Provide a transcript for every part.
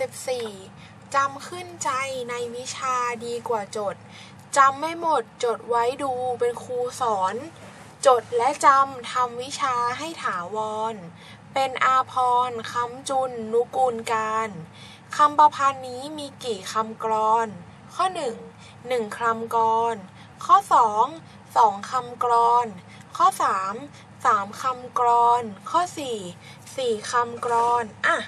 34จำขึ้นใจในวิชาดีกว่าจดจำไม่หมดจดไว้ดูเป็นครูสอน จดและจำทำวิชาให้ถาวร เป็นอาพรคำจุนนุกูลการคำประพันธ์นี้มีกี่คำกรอน ข้อ 1 1คำกรอนข้อ 2 2คำกรอน ข้อ 3 3คำกรอน ข้อ 4 4คำกรอน อะ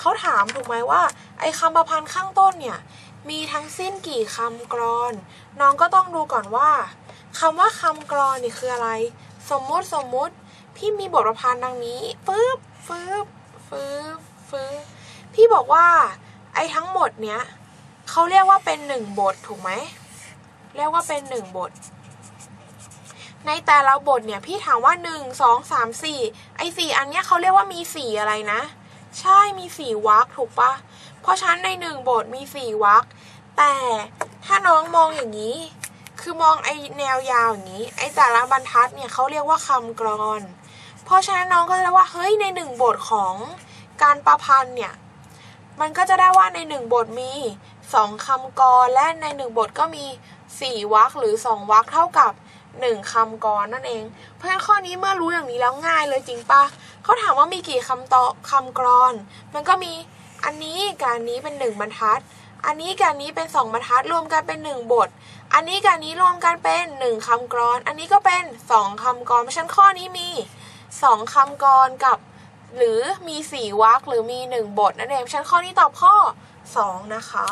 เขาถามถูกไหมว่า ไอ้คำประพันธ์ข้างต้นเนี่ย มีทั้งสิ้นกี่คำกรอน น้องก็ต้องดูก่อนว่าคำว่าคำกรอนนี่คืออะไร สมมุติสมมุติ พี่มีบทประพันธ์ดังนี้ปึ๊บฟึบฟึบฟึบพี่บอกว่า ไอ้ทั้งหมดเนี้ยเขาเรียกว่าเป็นหนึ่งบทถูกไหมเรียกว่าเป็นหนึ่งบท ในแต่ละบทเนี่ยพี่ถามว่าหนึ่งสองสามสี่ไอ้สี่อันเนี้ยเขาเรียกว่ามีสี่อะไรนะ ใช่มีสี่วรรคถูกปะเพราะฉันในหนึ่งบทมีสี่วรรคแต่ถ้าน้องมองอย่างนี้ คือมองไอแนวยาวอย่างนี้ ไอแต่ละบรรทัดเนี่ยเขาเรียกว่าคำกรอน เพราะฉะนั้นน้องก็จะได้ว่าเฮ้ยในหนึ่งบทของการประพันธ์เนี่ยมันก็จะได้ว่าในหนึ่งบทมีสองคำกรและในหนึ่งบทก็มีสี่วรรคหรือสองวรรคเท่ากับ หนึ่งคำกรนั่นเอง เพราะฉะนั้นข้อนี้เมื่อรู้อย่างนี้แล้วง่ายเลยจริงปะเขาถามว่ามีกี่คำต่อคำกรอน มันก็มีอันนี้กับอันนี้เป็นหนึ่งบรรทัด อันนี้กับอันนี้เป็นสองบรรทัดรวมกันเป็นหนึ่งบท อันนี้กับอันนี้รวมกันเป็นหนึ่งคำกรอน อันนี้ก็เป็นสองคำกรเพราะฉะนั้นข้อนี้มีสองคำกรกับ หรือมีสี่วรรคหรือมีหนึ่งบทนั่นเองเพราะฉะนั้นข้อนี้ตอบข้อสองนะคะ